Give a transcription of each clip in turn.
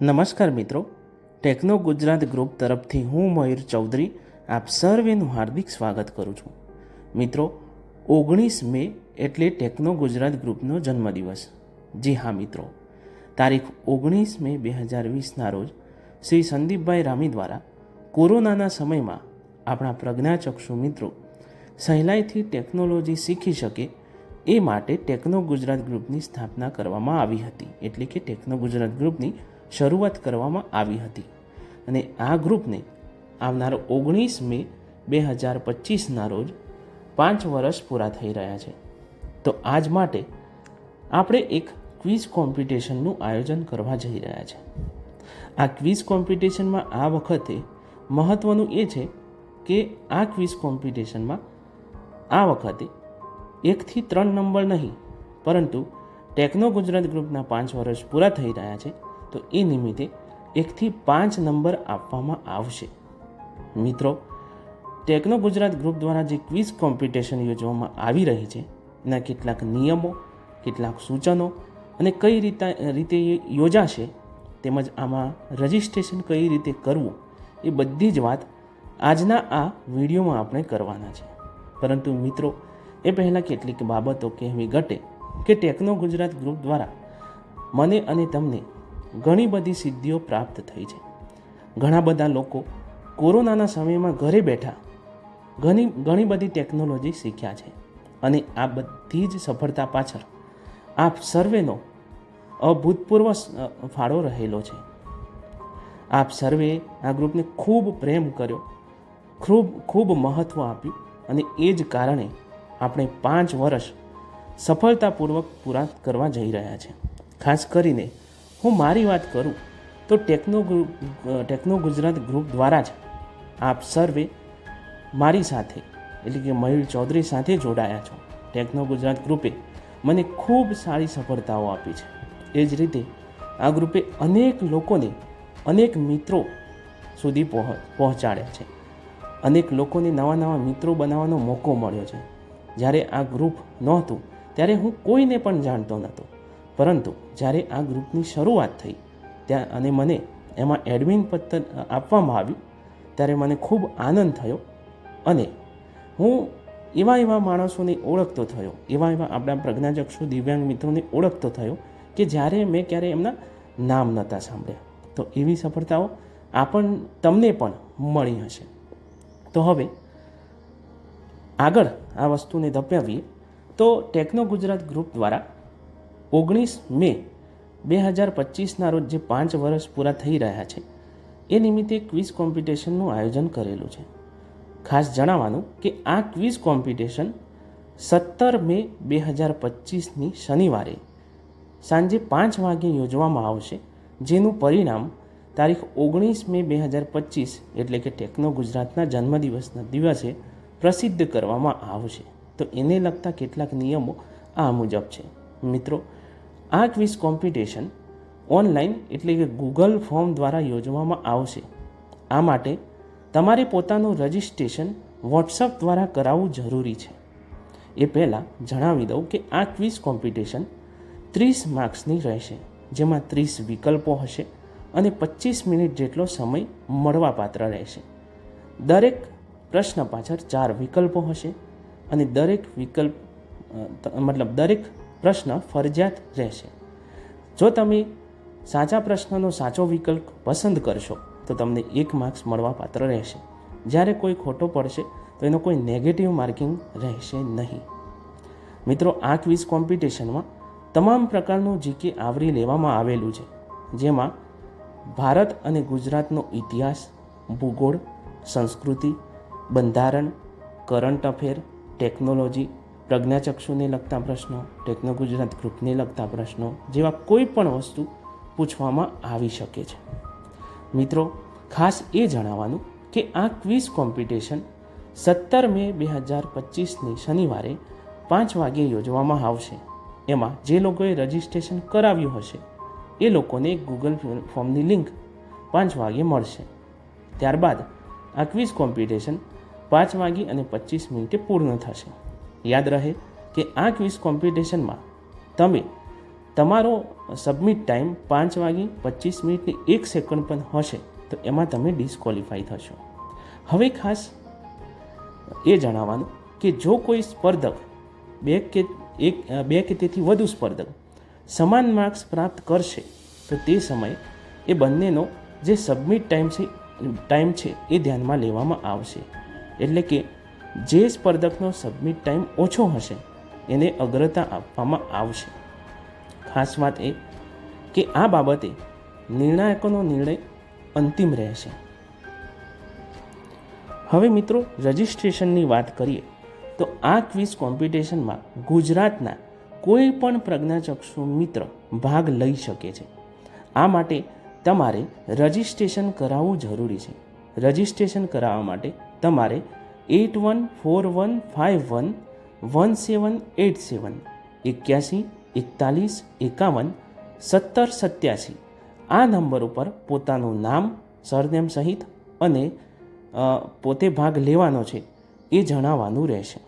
નમસ્કાર મિત્રો. Techno Gujarat group તરફથી હું મયુર ચૌધરી આપ સર્વેનું હાર્દિક સ્વાગત કરું છું. મિત્રો, ઓગણીસ મે એટલે ટેકનો ગુજરાત ગ્રુપનો જન્મદિવસ. જી હા મિત્રો. તારીખ ઓગણીસ મે બે હજાર વીસના રોજ શ્રી સંદીપભાઈ રામી દ્વારા કોરોનાના સમયમાં આપણા પ્રજ્ઞાચક્ષુ મિત્રો સહેલાઈથી ટેકનોલોજી શીખી શકે એ માટે ટેકનો ગુજરાત ગ્રુપની સ્થાપના કરવામાં આવી હતી. એટલે કે ટેકનો ગુજરાત ગ્રુપની શરૂઆત કરવામાં આવી હતી અને આ ગ્રુપને આવનાર ઓગણીસ મે બે હજાર પચીસના રોજ પાંચ વર્ષ પૂરા થઈ રહ્યા છે. તો આજ માટે આપણે એક ક્વિઝ કોમ્પિટિશનનું આયોજન કરવા જઈ રહ્યા છે. આ ક્વિઝ કોમ્પિટિશનમાં આ વખતે મહત્ત્વનું એ છે કે આ ક્વિઝ કોમ્પિટિશનમાં આ વખતે એકથી ત્રણ નંબર નહીં, પરંતુ ટેકનો ગુજરાત ગ્રુપના પાંચ વર્ષ પૂરા થઈ રહ્યા છે. તો એ નિમિત્તે એકથી પાંચ નંબર આપવામાં આવશે. મિત્રો, ટેકનો ગુજરાત ગ્રુપ દ્વારા જે ક્વિઝ કોમ્પિટિશન યોજવામાં આવી રહી છે, એના કેટલાક નિયમો, કેટલાક સૂચનો અને કઈ રીતે રીતે યોજાશે તેમજ આમાં રજિસ્ટ્રેશન કઈ રીતે કરવું, એ બધી જ વાત આજના આ વિડીયોમાં આપણે કરવાના છે. પરંતુ મિત્રો, એ પહેલાં કેટલીક બાબતો કહેવી ઘટે કે ટેકનો ગુજરાત ગ્રુપ દ્વારા મને અને તમને ઘણી બધી સિદ્ધિઓ પ્રાપ્ત થઈ છે. ઘણા બધા લોકો કોરોનાના સમયમાં ઘરે બેઠા ઘણી ઘણી બધી ટેકનોલોજી શીખ્યા છે અને આ બધી જ સફળતા પાછળ આપ સર્વેનો અભૂતપૂર્વ ફાળો રહેલો છે. આપ સર્વે આ ગ્રુપને ખૂબ પ્રેમ કર્યો, ખૂબ ખૂબ મહત્ત્વ આપ્યું અને એ જ કારણે આપણે પાંચ વર્ષ સફળતાપૂર્વક પૂરા કરવા જઈ રહ્યા છે. ખાસ કરીને હું મારી વાત કરું તો ટેકનો ટેકનો ગુજરાત ગ્રુપ દ્વારા જ આપ સર્વે મારી સાથે, એટલે કે મયુર ચૌધરી સાથે જોડાયા છો. ટેકનો ગુજરાત ગ્રુપે મને ખૂબ સારી સફળતાઓ આપી છે. એ જ રીતે આ ગ્રુપે અનેક લોકોને અનેક મિત્રો સુધી પહોં- પહોંચાડ્યા છે. અનેક લોકોને નવા નવા મિત્રો બનાવવાનો મોકો મળ્યો છે. જ્યારે આ ગ્રુપ નહોતું, ત્યારે હું કોઈને પણ જાણતો નહોતો પરંતુ જ્યારે આ ગ્રુપની શરૂઆત થઈ ત્યાં અને મને એમાં એડમિન પદ આપવામાં આવ્યું, ત્યારે મને ખૂબ આનંદ થયો અને હું એવા એવા માણસોને ઓળખતો થયો, એવા એવા આપણા પ્રજ્ઞાચક્ષુ દિવ્યાંગ મિત્રોને ઓળખતો થયો કે જ્યારે મેં ક્યારે એમના નામ નહોતા સાંભળ્યા. તો એવી સફળતાઓ આપણ તમને પણ મળી હશે. તો હવે આગળ આ વસ્તુને ધપાવીએ તો ટેકનો ગુજરાત ગ્રુપ દ્વારા ઓગણીસ મે બે હજાર પચીસના રોજ જે પાંચ વર્ષ પૂરા થઈ રહ્યા છે, એ નિમિત્તે ક્વિઝ કોમ્પિટિશનનું આયોજન કરેલું છે. ખાસ જણાવવાનું કે આ ક્વિઝ કોમ્પિટિશન સત્તર મે બે હજાર પચીસની શનિવારે સાંજે પાંચ વાગે યોજવામાં આવશે, જેનું પરિણામ તારીખ ઓગણીસ મે બે હજાર પચીસ, એટલે કે ટેકનો ગુજરાતના જન્મદિવસના દિવસે પ્રસિદ્ધ કરવામાં આવશે. તો એને લગતા કેટલાક નિયમો આ મુજબ છે. મિત્રો આ ક્વિઝ કોમ્પિટિશન ઓનલાઈન એટલે કે ગૂગલ ફોર્મ દ્વારા યોજવામાં આવશે. આ માટે તમારે પોતાનું રજિસ્ટ્રેશન વોટ્સઅપ દ્વારા કરાવવું જરૂરી છે. એ પહેલાં જણાવી દઉં કે આ ક્વિઝ કોમ્પિટિશન ત્રીસ માર્ક્સની રહેશે, જેમાં ત્રીસ વિકલ્પો હશે અને પચીસ મિનિટ જેટલો સમય મળવાપાત્ર રહેશે. દરેક પ્રશ્ન પાછળ ચાર વિકલ્પો હશે અને દરેક વિકલ્પ મતલબ દરેક પ્રશ્ન ફરજિયાત રહેશે. જો તમે સાચા પ્રશ્નનો સાચો વિકલ્પ પસંદ કરશો, તો તમને એક માર્ક્સ મળવાપાત્ર રહેશે. જ્યારે કોઈ ખોટો પડશે, તો એનો કોઈ નેગેટિવ માર્કિંગ રહેશે નહીં. મિત્રો, આ ક્વિઝ કોમ્પિટિશનમાં તમામ પ્રકારનું જીકે આવરી લેવામાં આવેલું છે, જેમાં ભારત અને ગુજરાતનો ઇતિહાસ, ભૂગોળ, સંસ્કૃતિ, બંધારણ કરંટ અફેર ટેકનોલોજી પ્રજ્ઞાચક્ષુને લગતા પ્રશ્નો, ટેકનો ગુજરાત ગ્રુપને લગતા પ્રશ્નો જેવા કોઈ પણ વસ્તુ પૂછવામાં આવી શકે છે. મિત્રો, ખાસ એ જણાવવાનું કે આ ક્વિઝ કોમ્પિટિશન સત્તર મે બે હજાર પચીસની શનિવારે પાંચ વાગે યોજવામાં આવશે. એમાં જે લોકોએ રજિસ્ટ્રેશન કરાવ્યું હશે, એ લોકોને ગૂગલ ફોર્મની લિંક પાંચ વાગે મળશે. ત્યારબાદ આ ક્વિઝ કોમ્પિટિશન પાંચ વાગી અને પચીસ મિનિટે પૂર્ણ થશે. યાદ રહે કે આ ક્વિઝ કોમ્પિટિશનમાં તમે તમારો સબમિટ ટાઈમ પાંચ વાગી પચીસ મિનિટની એક સેકન્ડ પણ હશે, તો એમાં તમે ડિસ્કોલિફાઈ થશો. હવે ખાસ એ જણાવવાનું કે જો કોઈ સ્પર્ધક બે કે એક, બે કે તેથી વધુ સ્પર્ધક સમાન માર્ક્સ પ્રાપ્ત કરશે, તો તે સમયે એ બંનેનો જે સબમિટ ટાઈમ છે ટાઈમ છે એ ધ્યાનમાં લેવામાં આવશે. એટલે કે જે સ્પર્ધકનો સબમિટ ટાઈમ ઓછો હશે, એને અગ્રતા આપવામાં આવશે. ખાસ વાત એ કે આ બાબતે નિર્ણાયકોનો નિર્ણય અંતિમ રહેશે. હવે મિત્રો રજિસ્ટ્રેશનની વાત કરીએ, તો આ ક્વિઝ કોમ્પિટિશનમાં ગુજરાતના કોઈ પણ પ્રજ્ઞાચક્ષુ મિત્ર ભાગ લઈ શકે છે. આ માટે તમારે રજિસ્ટ્રેશન કરાવવું જરૂરી છે. રજિસ્ટ્રેશન કરાવવા માટે તમારે eight one four one five one one seven eight seven એક્યાસી, એકતાલીસ, એકાવન, સત્તર, સત્યાસી આ નંબર ઉપર પોતાનું નામ, સરનેમ સહિત અને પોતે ભાગ લેવાનો છે એ જણાવવાનું રહેશે.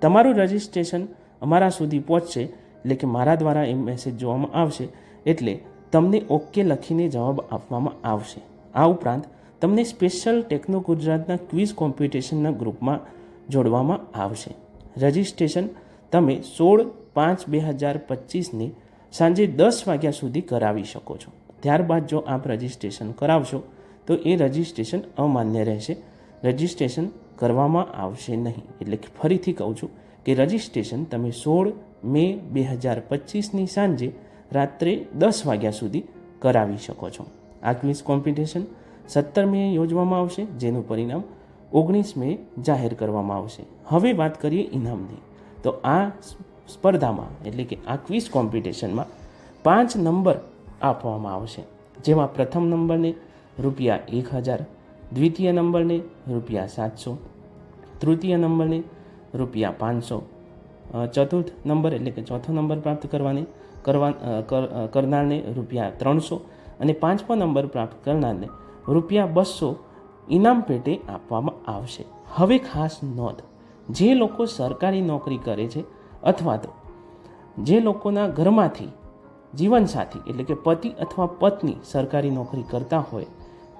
તમારું રજિસ્ટ્રેશન અમારા સુધી પહોંચશે, એટલે કે મારા દ્વારા એ મેસેજ જોવામાં આવશે, એટલે તમને ઓકે લખીને જવાબ આપવામાં આવશે. આ ઉપરાંત તમને સ્પેશિયલ ટેકનો ગુજરાતના ક્વિઝ કોમ્પિટિશનના ગ્રુપમાં જોડવામાં આવશે. રજિસ્ટ્રેશન તમે સોળ પાંચ બે હજાર પચીસની સાંજે દસ વાગ્યા સુધી કરાવી શકો છો. ત્યારબાદ જો આપ રજિસ્ટ્રેશન કરાવશો, તો એ રજિસ્ટ્રેશન અમાન્ય રહેશે. રજિસ્ટ્રેશન કરવામાં આવશે નહીં. એટલે કે ફરીથી કહું છું કે રજિસ્ટ્રેશન તમે સોળ મે બે હજાર પચીસની સાંજે રાત્રે દસ વાગ્યા સુધી કરાવી શકો છો. આ ક્વિઝ કોમ્પિટિશન સત્તર મે યોજવામાં આવશે, જેનું પરિણામ ઓગણીસ મે જાહેર કરવામાં આવશે. હવે વાત કરીએ ઇનામની. તો આ સ્પર્ધામાં, એટલે કે આ ક્વિઝ કોમ્પિટિશનમાં પાંચ નંબર આપવામાં આવશે. જેમાં પ્રથમ નંબરને રૂપિયા એક હજાર, દ્વિતીય નંબરને રૂપિયા સાતસો, તૃતીય નંબરને રૂપિયા પાંચસો ચતુર્થ નંબર એટલે કે ચોથો નંબર પ્રાપ્ત કરવાને કરવા કરનારને રૂપિયા ત્રણસો અને પાંચમો નંબર પ્રાપ્ત કરનારને રૂપિયા બસો ઇનામ પેટે આપવામાં આવશે. હવે ખાસ નોંધ. જે લોકો સરકારી નોકરી કરે છે અથવા તો જે લોકોના ઘરમાંથી જીવનસાથી એટલે કે પતિ અથવા પત્ની સરકારી નોકરી કરતા હોય,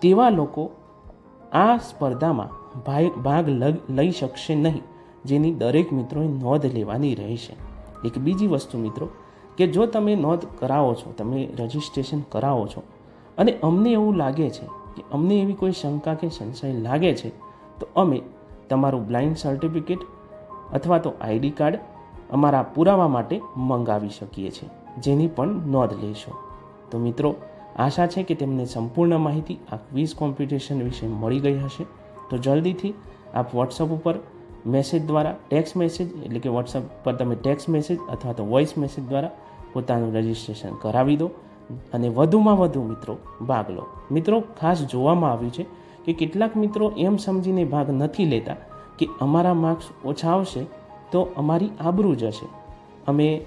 તેવા લોકો આ સ્પર્ધામાં ભાગ લઈ શકશે નહીં, જેની દરેક મિત્રોએ નોંધ લેવાની રહેશે. એક બીજી વસ્તુ મિત્રો, કે જો તમે નોંધ કરાવો છો, તમે રજિસ્ટ્રેશન કરાવો છો, અને અમને એવું લાગે છે કે અમને એવી કોઈ શંકા કે સંશય લાગે છે, તો અમે તમારું બ્લાઇન્ડ સર્ટિફિકેટ અથવા તો આઈડી કાર્ડ અમારા પુરાવા માટે મંગાવી શકીએ છીએ, જેની પણ નોંધ લેશો. તો મિત્રો, આશા છે કે તેમને સંપૂર્ણ માહિતી આ ક્વિઝ કોમ્પિટિશન વિશે મળી ગઈ હશે. તો જલ્દીથી આપ વોટ્સઅપ ઉપર મેસેજ દ્વારા ટેક્સ્ટ મેસેજ, એટલે કે વોટ્સઅપ પર તમે ટેક્સ્ટ મેસેજ અથવા તો વોઇસ મેસેજ દ્વારા પોતાનું રજિસ્ટ્રેશન કરાવી દો. અને વધુમાં વધુ મિત્રો, ભાગ લો. મિત્રો, ખાસ જોવામાં આવ્યું છે કે કેટલાક મિત્રો એમ સમજીને ભાગ નથી લેતા કે અમારા માર્ક્સ ઓછા આવશે તો અમારી આબરૂ જશે. અમે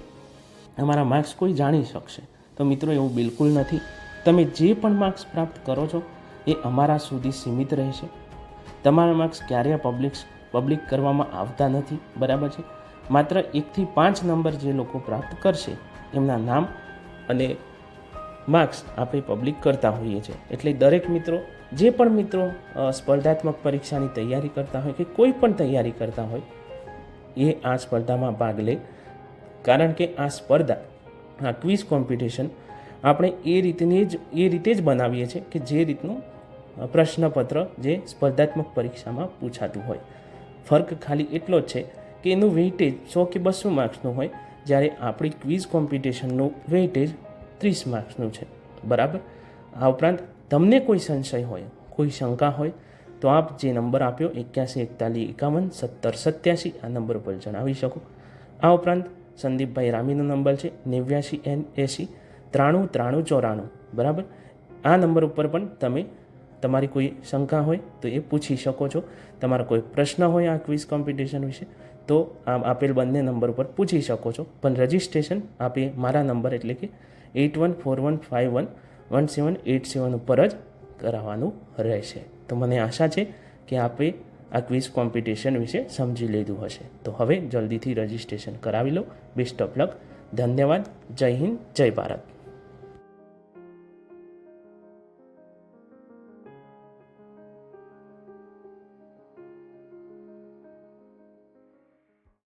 અમારા માર્ક્સ કોઈ જાણી શકશે. તો મિત્રો, એવું બિલકુલ નથી. તમે જે પણ માર્ક્સ પ્રાપ્ત કરો છો, એ અમારા સુધી સીમિત રહેશે. તમારા માર્ક્સ ક્યારેય પબ્લિક પબ્લિક કરવામાં આવતા નથી. બરાબર છે? માત્ર એકથી પાંચ નંબર જે લોકો પ્રાપ્ત કરશે, એમના નામ અને માર્ક્સ આપણે પબ્લિક કરતા હોઈએ છીએ. એટલે દરેક મિત્રો, જે પણ મિત્રો સ્પર્ધાત્મક પરીક્ષાની તૈયારી કરતા હોય કે કોઈ પણ તૈયારી કરતા હોય, એ આ સ્પર્ધામાં ભાગ લે. કારણ કે આ સ્પર્ધા, આ ક્વિઝ કોમ્પિટિશન આપણે એ રીતની જ, એ રીતે જ બનાવીએ છીએ કે જે રીતનું પ્રશ્નપત્ર જે સ્પર્ધાત્મક પરીક્ષામાં પૂછાતું હોય. ફર્ક ખાલી એટલો જ છે કે એનું વેઇટેજ સો કે બસો માર્ક્સનું હોય, જ્યારે આપણી ક્વિઝ કોમ્પિટિશનનું વેઇટેજ ત્રીસ માર્ક્સનું છે. બરાબર? આ ઉપરાંત તમને કોઈ સંશય હોય, કોઈ શંકા હોય, તો આપ જે નંબર આપ્યો એક્યાસી, એકતાલીસ, એકાવન, સત્તર, સત્યાસી, આ નંબર પર જણાવી શકો. આ ઉપરાંત સંદીપભાઈ રામીનો નંબર છે, નેવ્યાસી એન એંસી, ત્રાણું ત્રાણું, ચોરાણું. બરાબર? આ નંબર ઉપર પણ તમે તમારી કોઈ શંકા હોય તો એ પૂછી શકો છો. તમારો કોઈ પ્રશ્ન હોય આ ક્વિઝ કોમ્પિટિશન વિશે, તો આ આપેલ બંને નંબર ઉપર પૂછી શકો છો. પણ રજિસ્ટ્રેશન આપે મારા નંબર એટલે કે eight one four one five one one seven eight seven ઉપર જ કરાવવાનું રહેશે. તો મને આશા છે કે આપે આ ક્વિઝ કોમ્પિટિશન વિશે સમજી લીધું હશે. તો હવે જલ્દીથી રજિસ્ટ્રેશન કરાવી લો. Best of luck. ધન્યવાદ. જય હિન્દ. જય ભારત.